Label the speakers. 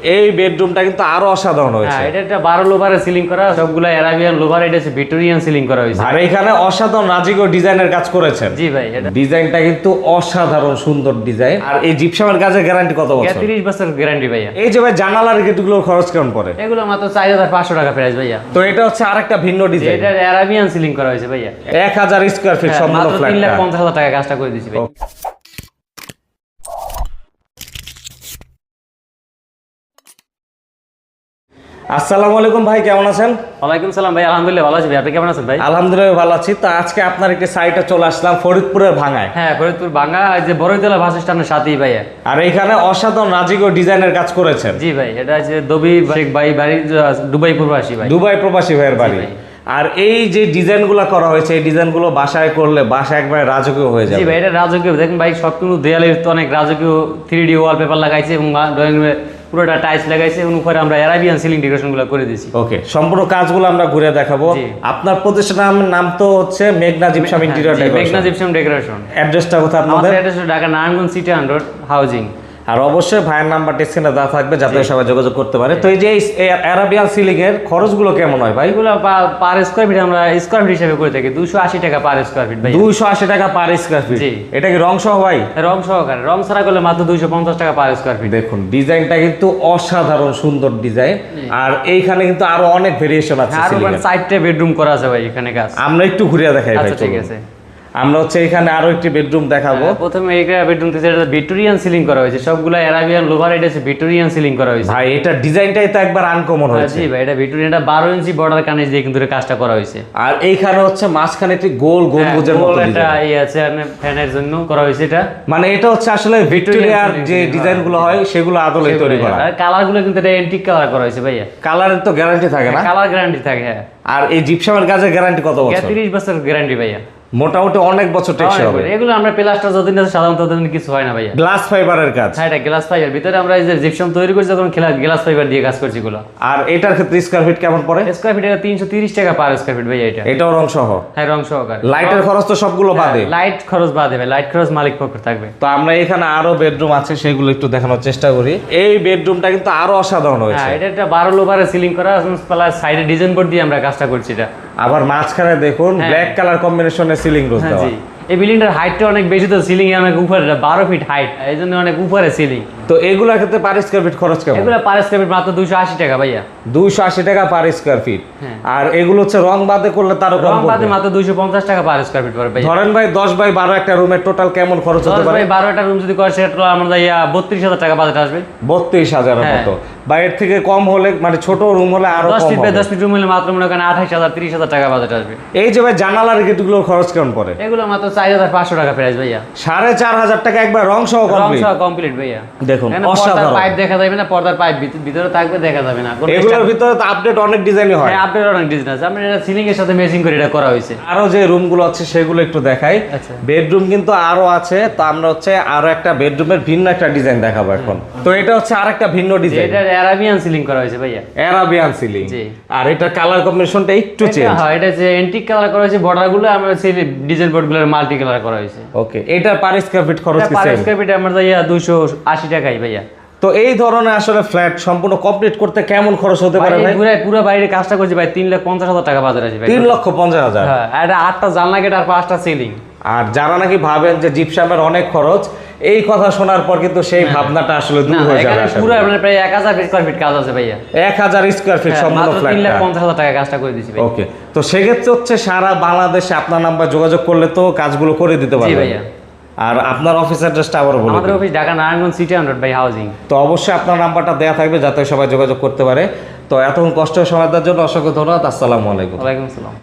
Speaker 1: এই বেডরুমটা কিন্তু আরও অসাধারণ হয়েছে।
Speaker 2: হ্যাঁ এটা একটা বারো লোভারে সিলিং করা সবগুলো অ্যারাবিয়ান লোভার এটা হচ্ছে ভিক্টোরিয়ান সিলিং করা হয়েছে।
Speaker 1: আর এখানে অসাধারণ রাজিকো ডিজাইনের কাজ করেছেন।
Speaker 2: জি ভাই এটা
Speaker 1: ডিজাইনটা কিন্তু অসাধারণ সুন্দর ডিজাইন। আর এই জিপসামের কাজের গ্যারান্টি কত বছর?
Speaker 2: তিরিশ বছর গ্যারান্টি ভাইয়া।
Speaker 1: এই যে ভাই জানালার গেটগুলোর খরচ কেমন পড়ে?
Speaker 2: এগুলো মাত্র চার হাজার পাঁচশো টাকা প্রাইস ভাইয়া।
Speaker 1: তো এটা হচ্ছে আরেকটা ভিন্ন ডিজাইন
Speaker 2: এটা অ্যারাবিয়ান সিলিং করা হয়েছে ভাইয়া।
Speaker 1: এক হাজার স্কোয়ার ফিট সম্পূর্ণ
Speaker 2: মাত্র তিন লাখ
Speaker 1: ফ্ল্যাটটা
Speaker 2: পঞ্চাশ হাজার টাকা কাজটা করে দিচ্ছি ভাই
Speaker 1: আসসালামু আলাইকুম ভাই কেমন আছেন?
Speaker 2: ওয়ালাইকুম সালাম ভাই আলহামদুলিল্লাহ ভালো আছি ভাই। আপনি কেমন আছেন ভাই?
Speaker 1: আলহামদুলিল্লাহ ভালো আছি। তো আজকে আপনার একটি সাইটে চলে আসলাম ফরিদপুরের ভাঙায়।
Speaker 2: হ্যাঁ ফরিদপুর এই যে বড়ইতলা বাস স্ট্যান্ডের সাথেই ভাইয়া।
Speaker 1: আর এখানে অসাধারণ রাজিকো ডিজাইনের কাজ করেছেন।
Speaker 2: জি ভাই এটা হচ্ছে দবি শেখ ভাই বাড়ি দুবাই প্রবাসী ভাই।
Speaker 1: দুবাই প্রবাসী ভাইয়ের বাড়ি।
Speaker 2: ভাই।
Speaker 1: আর এই যে ডিজাইনগুলো করা হয়েছে এই ডিজাইনগুলো বাসায় করলে বাসা একবারে রাজকীয় হয়ে যাবে।
Speaker 2: ভাই এটা রাজকীয়। দেখুন ভাই সব কিন্তু দেয়ালে অনেক রাজকীয় থ্রি ডি ওয়ালপেপার লাগাইছে এবং ড্রয়িং রুমে পুরোটা টাইলস লাগাইছে এবং উপরে আমরা অ্যারাবিয়ান সিলিং ডেকোরেশনগুলো করে দিয়েছি।
Speaker 1: ওকে সম্পূর্ণ কাজগুলো আমরা ঘুরে দেখাবো। আপনার প্রতিষ্ঠানের নাম তো হচ্ছে মেঘনা জিপসাম ইন্টেরিয়র
Speaker 2: ডেকোরেশন মেঘনা জিপসাম ডেকোরেশন
Speaker 1: অ্যাড্রেসটা কোথায় আপনাদের?
Speaker 2: Address Dhaka Narayanganj city hundred housing
Speaker 1: আর অবশ্যই ভাইয়ের নাম্বারটা স্ক্রিনে দেওয়া থাকবে যাতে সবাই যোগাযোগ করতে পারে। তো এই যে অ্যারাবিয়ান সিলিং এর খরচগুলো কেমন হয় ভাই?
Speaker 2: এগুলো পার স্কোয়ার ফিট আমরা স্কোয়ার ফিট হিসেবে করে থাকি। দুশো আশি টাকা পার স্কোয়ার ফিট ভাই।
Speaker 1: দুইশো আশি টাকা পার স্কোয়ার ফিট এটা কি রং সহ ভাই?
Speaker 2: রং সহকারে। রং ছাড়া করলে মাত্র দুইশো পঞ্চাশ টাকা পার স্কোয়ার ফিট
Speaker 1: দেখুন ডিজাইনটা কিন্তু অসাধারণ সুন্দর ডিজাইন। আর এইখানে কিন্তু আরও অনেক ভেরিয়েশন আছে
Speaker 2: আর
Speaker 1: ceiling
Speaker 2: বেডরুম করা আছে ভাই এখানে কাজ
Speaker 1: আমরা একটু ঘুরিয়ে দেখাই ভাই
Speaker 2: আচ্ছা ঠিক আছে।
Speaker 1: আমরা হচ্ছে এখানে আরও একটি বেডরুম দেখাবো।
Speaker 2: হ্যাঁ, প্রথমে এই বেডরুম থেকে এটা ভিক্টোরিয়ান সিলিং করা হয়েছে সবগুলো অ্যারাবিয়ান লোভার এটা হচ্ছে ভিক্টোরিয়ান সিলিং করা হয়েছে।
Speaker 1: ভাই এটা ডিজাইনটাই তো একবার আনকমন
Speaker 2: হ্যাঁ,
Speaker 1: হয়েছে।
Speaker 2: জি ভাই এটা ভিক্টোরিয়ান এটা বারো ইঞ্চি বর্ডার কানেজ দিয়ে কিন্তু এটা কাজটা করা হয়েছে।
Speaker 1: আর এইখানে হচ্ছে মাঝখানে একটি গোল গম্বুজের মতো
Speaker 2: হ্যাঁ, একটা
Speaker 1: design।
Speaker 2: ইয়ে আছে ফ্যানের জন্য করা হয়েছে এটা।
Speaker 1: মানে এটা হচ্ছে আসলে ভিক্টোরিয়ার যে
Speaker 2: হ্যাঁ।
Speaker 1: ডিজাইনগুলো হয় সেগুলো আদলে তৈরি করা।
Speaker 2: আর কালারগুলো কিন্তু এটা এন্টিক কালার করা হয়েছে ভাইয়া।
Speaker 1: কালারের তো গ্যারান্টি থাকে না?
Speaker 2: কালার গ্যারান্টি থাকে হ্যাঁ।
Speaker 1: আর এই জিপসামের কাজের গ্যারান্টি কত বছর?
Speaker 2: তিরিশ বছর গ্যারান্টি ভাইয়া।
Speaker 1: মোটামুটি অনেক বছর টেকসই হবে।
Speaker 2: এগুলো আমরা প্লাস্টার যতদিন আছে সাধারণত ততদিন কিছু হয় না ভাইয়া।
Speaker 1: গ্লাস ফাইবারের কাজ।
Speaker 2: হ্যাঁ এটা গ্লাস ফাইবার। ভিতরে আমরা এই যে জিপসাম তৈরি করছি তখন গ্লাস ফাইবার দিয়ে কাজ করছি গুলো
Speaker 1: আর এটার ক্ষেত্রে স্কোয়ার ফিট কেমন পড়ে?
Speaker 2: স্কোয়ার ফিট এটা তিনশো তিরিশ টাকা পার স্কোয়ার ফিট ভাইয়া এটা।
Speaker 1: এটাও রং সহ?
Speaker 2: হ্যাঁ রং সহকারে।
Speaker 1: লাইটের খরচ তো সবগুলো বাদে।
Speaker 2: লাইট খরচ বাদে দেবে লাইট খরচ মালিক পক্ষ থাকবে।
Speaker 1: তো আমরা এখানে আরও বেডরুম আছে সেগুলো একটু দেখানোর চেষ্টা করি। এই বেডরুমটা কিন্তু আরও অসাধারণ হয়েছে।
Speaker 2: হ্যাঁ এটা একটা বারো লোভারে সিলিং করা প্লাস সাইডে ডিজাইন বোর্ড দিয়ে আমরা কাজটা করছি এটা।
Speaker 1: আবার মাঝখানে দেখুন
Speaker 2: হ্যাঁ।
Speaker 1: ব্ল্যাক কালার কম্বিনেশনে সিলিং রোজ
Speaker 2: হ্যাঁ
Speaker 1: দেওয়া।
Speaker 2: এই বিল্ডিংটার হাইটটা অনেক বেশি তো সিলিং এ অনেক উপরে বারো ফিট হাইট এই জন্য অনেক উপরে সিলিং
Speaker 1: তো এগুলোর ক্ষেত্রে পার স্কোয়ার ফিট খরচ কেমন?
Speaker 2: এগুলো পার স্কোয়ার ফিট মাত্র দুশো আশি টাকা ভাইয়া।
Speaker 1: দুইশো আশি টাকা পার স্কোয়ার ফিট। আর এগুলো হচ্ছে রং বাদে করলে তারও কম
Speaker 2: রং বাদে মাত্র দুশো পঞ্চাশ টাকা পার স্কোয়ার ফিট পড়বে ভাইয়া।
Speaker 1: ধরেন ভাই দশ বাই বারো একটা রুমের টোটাল কেমন খরচ হতে
Speaker 2: দশ
Speaker 1: পারে?
Speaker 2: বাই বারোটা রুম যদি করে সেটা আমাদের বত্রিশ হাজার টাকা বাজেট আসবে।
Speaker 1: বত্রিশ হাজারের
Speaker 2: হ্যাঁ।
Speaker 1: মতো। বা এর থেকে কম হলে মানে ছোট রুম হলে আরও
Speaker 2: দশ
Speaker 1: কম
Speaker 2: ফিট বাই। দশ ফিট রুম হলে মাত্র মনে করেন আঠাশ হাজার তিরিশ হাজার টাকা বাজেট আসবে।
Speaker 1: এই যে ভাই জানালার গেটগুলোর খরচ কেমন পড়ে?
Speaker 2: এগুলো মাত্র চার হাজার পাঁচশো টাকা প্রাইস ভাইয়া।
Speaker 1: সাড়ে চার হাজার টাকা একবার রং সহ
Speaker 2: রং সহ কমপ্লিট ভাইয়া।
Speaker 1: দেখুন অসাধারণ।
Speaker 2: পাইপ দেখা যাবে না পর্দার পাইপ ভিতরে থাকবে দেখা যাবে না।
Speaker 1: এগুলোর ভিতরে তো আপডেট অনেক ডিজাইনই হয়।
Speaker 2: হ্যাঁ আপনার অনেক ডিজাইন আছে। আমরা এটা সিলিং এর সাথে ম্যাচিং করে এটা করা হয়েছে।
Speaker 1: আরও যে রুমগুলো আছে সেগুলো একটু দেখাই।
Speaker 2: আচ্ছা।
Speaker 1: বেডরুম কিন্তু আরও আছে তো আমরা হচ্ছে আরও একটা বেডরুমের ভিন্ন একটা ডিজাইন দেখাবো এখন। তো এটা হচ্ছে আর একটা ভিন্ন ডিজাইন
Speaker 2: এটা অ্যারাবিয়ান সিলিং করা হয়েছে ভাইয়া।
Speaker 1: অ্যারাবিয়ান সিলিং আর এটা কালার কম্বিনেশনটা একটু চেঞ্জ
Speaker 2: হয় এটা যে এন্টিক কালার করা হয়েছে বর্ডারগুলো আমরা সেই ডিজাইন বোর্ডগুলো মাল্টি কালার করা হয়েছে।
Speaker 1: ওকে এটার পার স্কয়ার ফিট খরচ কি
Speaker 2: পার স্কয়ার ফিট আমরা ইয়া দুশো আশি টাকাই ভাইয়া।
Speaker 1: তো এই ধরনের আসলে ফ্ল্যাট সম্পূর্ণ কমপ্লিট করতে কেমন খরচ হতে পারে ভাই
Speaker 2: পুরো পুরো বাইরে কাজটা করছি ভাই তিন লাখ পঞ্চাশ হাজার টাকা বাজার আছে ভাই।
Speaker 1: তিন লক্ষ পঞ্চাশ হাজার?
Speaker 2: হ্যাঁ আর এটা আটটা জানলা গেট আর পাঁচটা সিলিং
Speaker 1: আর যারা নাকি ভাবেন যে জিপসামের অনেক খরচ এই কথা শোনার পর কিন্তু সেই ভাবনাটা আসলে দূর হয়ে যাবে
Speaker 2: পুরো আপনার প্রায় এক হাজার স্কোয়ার ফিট কাজ আছে ভাইয়া।
Speaker 1: এক হাজার স্কোয়ার ফিট
Speaker 2: হ্যাঁ,
Speaker 1: সম্পূর্ণ
Speaker 2: মাত্র তিন লাখ
Speaker 1: ফ্ল্যাট
Speaker 2: পঞ্চাশ হাজার টাকা কাজটা করে দিচ্ছি ভাই।
Speaker 1: ওকে তো সেক্ষেত্রে হচ্ছে সারা বাংলাদেশে আপনার নাম্বার যোগাযোগ করলে তো কাজগুলো করে দিতে
Speaker 2: জি ভাইয়া।
Speaker 1: আর আপনার অফিস অ্যাড্রেসটা আবার বলুন
Speaker 2: আমাদের office Dhaka Narayanganj city hundred by housing
Speaker 1: তো অবশ্যই আপনার নাম্বারটা দেওয়া থাকবে যাতে সবাই যোগাযোগ করতে পারে। তো এতক্ষণ কষ্ট সময় দেওয়ার জন্য অসংখ্য ধন্যবাদ। আসসালামু আলাইকুম।
Speaker 2: ওয়ালাইকুম আসসালাম।